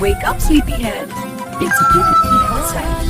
Wake up, sleepyhead. It's a beautiful outside.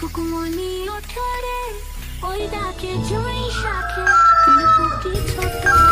খোলো কুকুমনি ওঠে রে ওই ডাকে জুই শাখে ফুলকুকি ছোট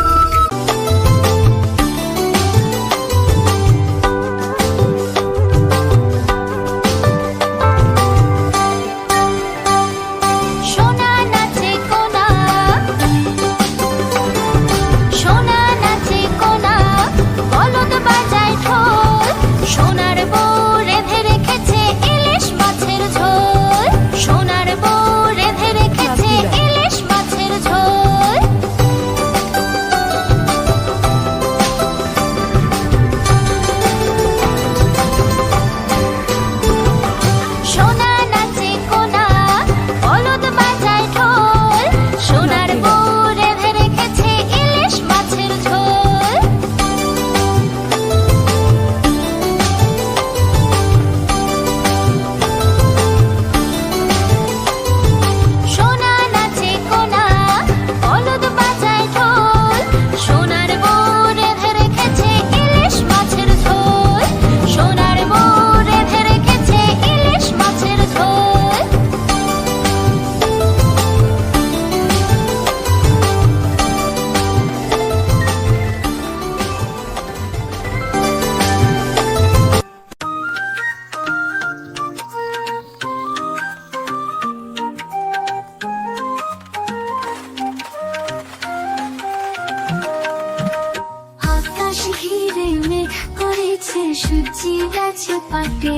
করেছে সূর্যি গেছে পাটে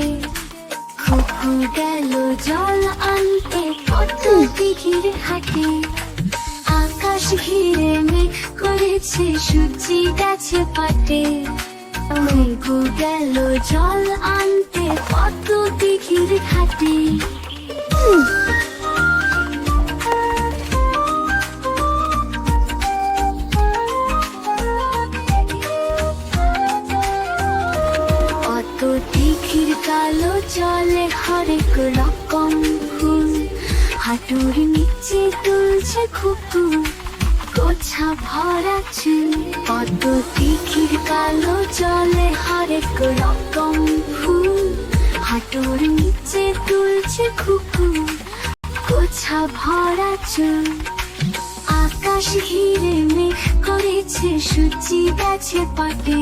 খুকু গেল জল আনতে, কত দিঘির হাটে। আকাশ ঘিরে মেঘ করেছে সূর্যি গেছে পাটে। খুকু গেল জল আনতে হরেক রকম ফুল, হাঁটুর নিচে তুলছে খুকু গোছা ভরা চুল অত দিঘির কালো জলে হরেক রকম ফুল, হাঁটুর নিচে তুলছে খুকু গোছা ভরা চুল। আকাশ ঘিরে মেঘ করেছে সূর্যি গেছে পাটে।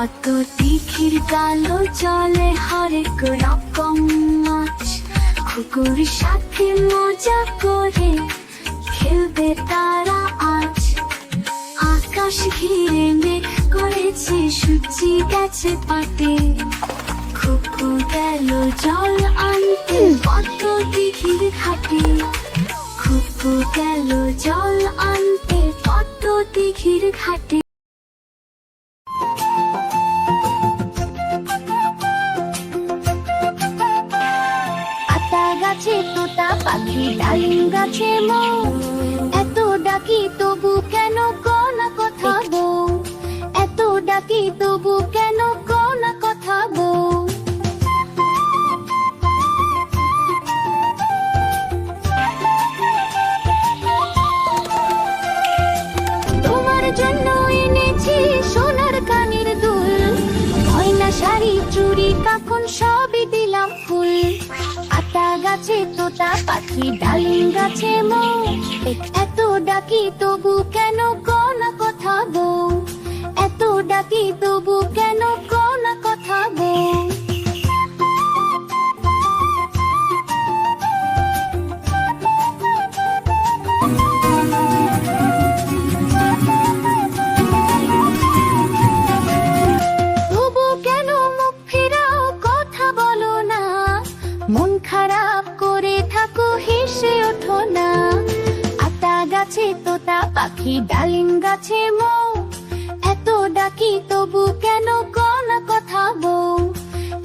অত দিঘির কালো জলে হরেক রকম মাছ। কুকুর সাথে মজা করে খেলবে তারা আজ। আকাশ ঘিরে মেঘ করেছে সূর্যি গেছে পাটে খুকু গেল জল আনতে কত দিঘির ঘাটে। খুকু গেল জল আনতে কত দিঘির ঘাটে। গাছে এত ডাকি তবু কেন তোতা পাখি ডালিম গাছে মো। এত ডাকি তবু কেন হেসে ওঠো না। আতা গাছে তোতা, পাখি ডালিম গাছে মো। এত ডাকি তবু কেন কোন কথা বউ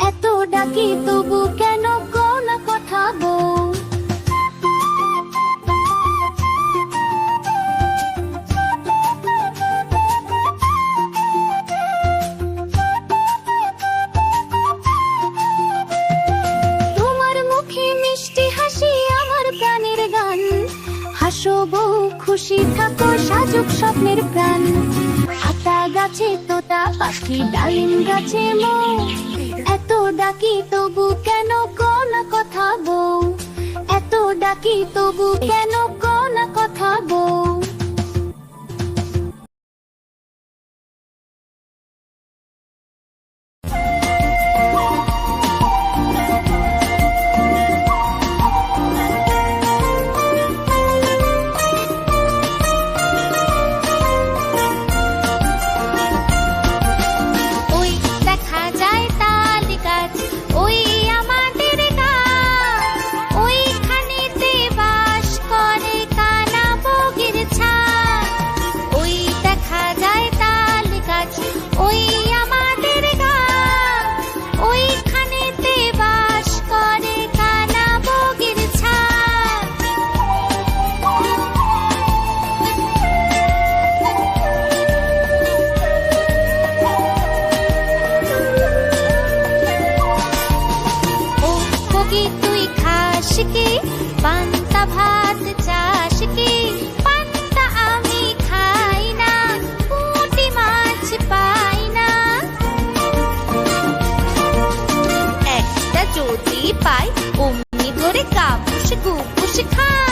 এত ডাকি তবু কেন কোন কথা বউ সাজুক স্বপ্নের প্রাণ। আতা গাছে তোতা, পাখি ডালিম গাছে মো। এত ডাকি তবু কেন কোনা কথা বউ এত ডাকি তবু কেন কোনা কথা বউ কি তুই খাস কি? পান্তা ভাত কি? পান্তা আমি খাই না, পুঁটি মাছ পাই না। একটা যদি পাই, অমনি করে কাপুস গুপুস খাই।